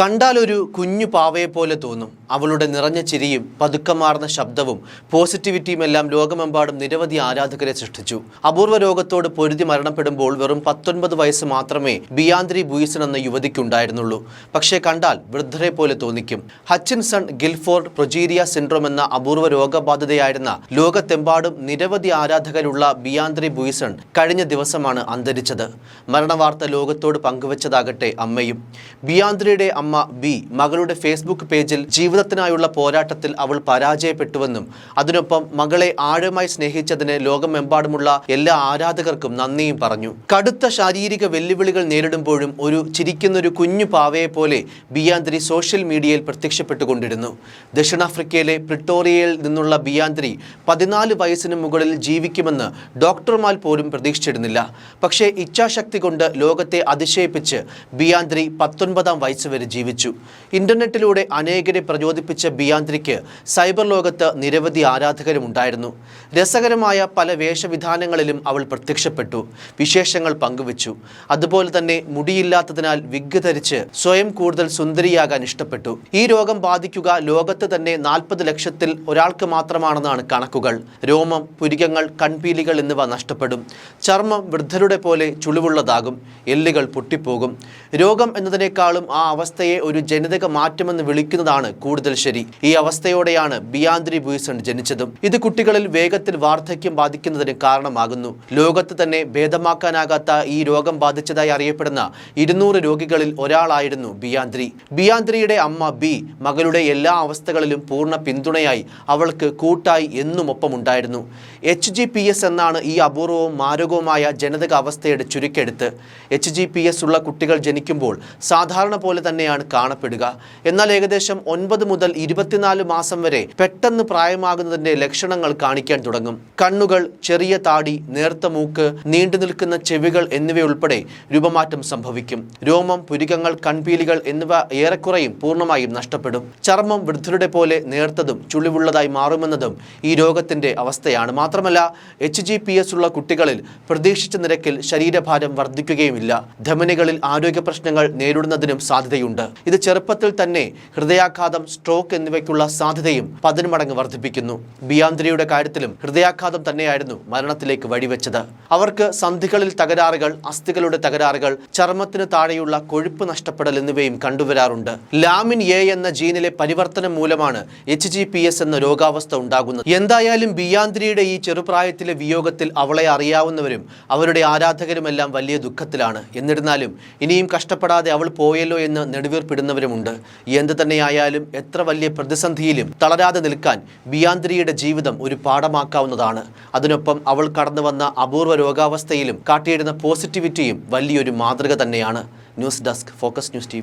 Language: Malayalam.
കണ്ടാലൊരു കുഞ്ഞു പാവയെ പോലെ തോന്നും. അവളുടെ നിറഞ്ഞ ചിരിയും പതുക്കമാർന്ന ശബ്ദവും പോസിറ്റിവിറ്റിയും എല്ലാം ലോകമെമ്പാടും നിരവധി ആരാധകരെ സൃഷ്ടിച്ചു. അപൂർവ രോഗത്തോട് പൊരുതി മരണപ്പെടുമ്പോൾ വെറും പത്തൊൻപത് വയസ്സ് മാത്രമേ ബിയാന്ദ്രി ബുയിസൺ എന്ന യുവതിക്കുണ്ടായിരുന്നുള്ളൂ. പക്ഷേ കണ്ടാൽ വൃദ്ധരെ പോലെ തോന്നിക്കും. ഹച്ചിൻസൺ ഗിൽഫോർഡ് പ്രൊജീരിയ സിൻഡ്രോം എന്ന അപൂർവ രോഗബാധിതയായിരുന്ന ലോകത്തെമ്പാടും നിരവധി ആരാധകരുള്ള ബിയാന്ദ്രി ബുയിസൺ കഴിഞ്ഞ ദിവസമാണ് അന്തരിച്ചത്. മരണവാർത്ത ലോകത്തോട് പങ്കുവച്ചതാകട്ടെ അമ്മയും. ബിയാന്ദ്രിയുടെ അമ്മ ബി മകളുടെ ഫേസ്ബുക്ക് പേജിൽ ജീവിതത്തിനായുള്ള പോരാട്ടത്തിൽ അവൾ പരാജയപ്പെട്ടുവെന്നും അതിനൊപ്പം മകളെ ആഴമായി സ്നേഹിച്ചതിന് ലോകമെമ്പാടുമുള്ള എല്ലാ ആരാധകർക്കും നന്ദിയും പറഞ്ഞു. കടുത്ത ശാരീരിക വെല്ലുവിളികൾ നേരിടുമ്പോഴും ഒരു ചിരിക്കുന്നൊരു കുഞ്ഞു പാവയെ പോലെ ബിയാന്ത്രി സോഷ്യൽ മീഡിയയിൽ പ്രത്യക്ഷപ്പെട്ടുകൊണ്ടിരുന്നു. ദക്ഷിണാഫ്രിക്കയിലെ പ്രിട്ടോറിയയിൽ നിന്നുള്ള ബിയാന്ത്രി പതിനാല് വയസ്സിന് മുകളിൽ ജീവിക്കുമെന്ന് ഡോക്ടർമാർ പോലും പ്രതീക്ഷിച്ചിരുന്നില്ല. പക്ഷേ ഇച്ഛാശക്തി കൊണ്ട് ലോകത്തെ അതിശയിപ്പിച്ച് ബിയാന്ത്രി പത്തൊൻപതാം വയസ്സ് വരെ ജീവിച്ചു. ഇന്റർനെറ്റിലൂടെ അനേകരെ പ്രചോദിപ്പിച്ച ബിയാന്ത്രിക്ക് സൈബർ ലോകത്ത് നിരവധി ആരാധകരും ഉണ്ടായിരുന്നു രസകരമായ പല വേഷവിധാനങ്ങളിലും അവൾ പ്രത്യക്ഷപ്പെട്ടു. വിശേഷങ്ങൾ പങ്കുവച്ചു. അതുപോലെ തന്നെ മുടിയില്ലാത്തതിനാൽ വിഗ് ധരിച്ച് സ്വയം കൂടുതൽ സുന്ദരിയാകാൻ ഇഷ്ടപ്പെട്ടു. ഈ രോഗം ബാധിക്കുക ലോകത്ത് തന്നെ നാൽപ്പത് ലക്ഷത്തിൽ ഒരാൾക്ക് മാത്രമാണെന്നാണ് കണക്കുകൾ. രോമം പുരികങ്ങൾ കൺപീലികൾ എന്നിവ നഷ്ടപ്പെടും. ചർമ്മം വൃദ്ധരുടെ പോലെ ചുളിവുള്ളതാകും. എല്ലുകൾ പൊട്ടിപ്പോകും. രോഗം എന്നതിനേക്കാളും ആ അവസ്ഥയെ ഒരു ജനിതക മാറ്റമെന്ന് വിളിക്കുന്നതാണ് കൂടുതൽ ശരി. ഈ അവസ്ഥയോടെയാണ് ബിയാന്ദ്രി ബുയിസൺ ജനിച്ചതും. ഇത് കുട്ടികളിൽ വേഗത്തിൽ വാർദ്ധക്യം ബാധിക്കുന്നതിന് കാരണമാകുന്നു. ലോകത്ത് തന്നെ ഭേദമാക്കാനാകാത്ത ഈ രോഗം ബാധിച്ചതായി അറിയപ്പെടുന്ന ഇരുന്നൂറ് രോഗികളിൽ ഒരാളായിരുന്നു ബിയാന്ദ്രി ബിയാന്ദ്രിയുടെ അമ്മ ബി മകളുടെ എല്ലാ അവസ്ഥകളിലും പൂർണ പിന്തുണയായി അവൾക്ക് കൂട്ടായി എന്നും ഒപ്പമുണ്ടായിരുന്നു എച്ച് ജി പി എസ് എന്നാണ് ഈ അപൂർവവും മാരകവുമായ ജനിതക അവസ്ഥയുടെ ചുരുക്കെടുത്ത് എച്ച് ജി പി എസ് ഉള്ള കുട്ടികൾ ജനിക്കുമ്പോൾ സാധാരണ പോലെ തന്നെയാണ് കാണപ്പെടുക. എന്നാൽ ഏകദേശം ഒൻപത് മുതൽ ഇരുപത്തിനാല് മാസം വരെ പെട്ടെന്ന് പ്രായമാകുന്നതിന്റെ ലക്ഷണങ്ങൾ കാണിക്കാൻ തുടങ്ങും. കണ്ണുകൾ ചെറിയ താടി നേർത്ത മൂക്ക് നീണ്ടു നിൽക്കുന്ന ചെവികൾ എന്നിവയുൾപ്പെടെ രൂപമാറ്റം സംഭവിക്കും. രോമം പുരികങ്ങൾ കൺപീലികൾ എന്നിവ ഏറെക്കുറയും പൂർണമായും നഷ്ടപ്പെടും. ചർമ്മം വൃദ്ധരുടെ പോലെ നേർത്തതും ചുളിവുള്ളതായി മാറുമെന്നതും ഈ രോഗത്തിന്റെ അവസ്ഥയാണ്. മാത്രമല്ല എച്ച് ജി പി എസ് ഉള്ള കുട്ടികളിൽ പ്രതീക്ഷിച്ച നിരക്കിൽ ശരീരഭാരം വർദ്ധിക്കുകയുമില്ല. ധമനികളിൽ ആരോഗ്യ പ്രശ്നങ്ങൾ നേരിടുന്നതിനും സാധ്യതയുണ്ട്. ഇത് ചെറുപ്പത്തിൽ തന്നെ ഹൃദയാഘാതം സ്ട്രോക്ക് എന്നിവയ്ക്കുള്ള സാധ്യതയും പതിന്മടങ്ങ് വർദ്ധിപ്പിക്കുന്നു. ബിയാന്ത്രിയുടെ കാര്യത്തിലും ഹൃദയാഘാതം തന്നെയായിരുന്നു മരണത്തിലേക്ക് വഴിവെച്ചത്. അവർക്ക് സന്ധികളിൽ തകരാറുകൾ അസ്ഥികളുടെ തകരാറുകൾ ചർമ്മത്തിന് താഴെയുള്ള കൊഴുപ്പ് നഷ്ടപ്പെടൽ എന്നിവയും കണ്ടുവരാറുണ്ട്. ലാമിൻ എ എന്ന ജീനിലെ പരിവർത്തനം മൂലമാണ് എച്ച് ജി പി എസ് എന്ന രോഗാവസ്ഥ ഉണ്ടാകുന്നത്. എന്തായാലും ബിയാന്ത്രിയുടെ ഈ ചെറുപ്രായത്തിലെ വിയോഗത്തിൽ അവളെ അറിയാവുന്നവരും അവരുടെ ആരാധകരുമെല്ലാം വലിയ ദുഃഖത്തിലാണ്. എന്നിരുന്നാലും ഇനിയും കഷ്ടപ്പെടാതെ അവൾ പോയല്ലോ എന്ന് നെടുവീർപ്പിടുന്നവരുമുണ്ട്. എന്ത് തന്നെയായാലും എത്ര വലിയ പ്രതിസന്ധിയിലും തളരാതെ നിൽക്കാൻ ബിയാന്ത്രിയുടെ ജീവിതം ഒരു പാഠമാക്കാവുന്നതാണ്. അതിനൊപ്പം അവൾ കടന്നു വന്ന അപൂർവ രോഗാവസ്ഥയിലും കാട്ടിയിടുന്ന പോസിറ്റിവിറ്റിയും വലിയൊരു മാതൃക തന്നെയാണ്. News desk focus news T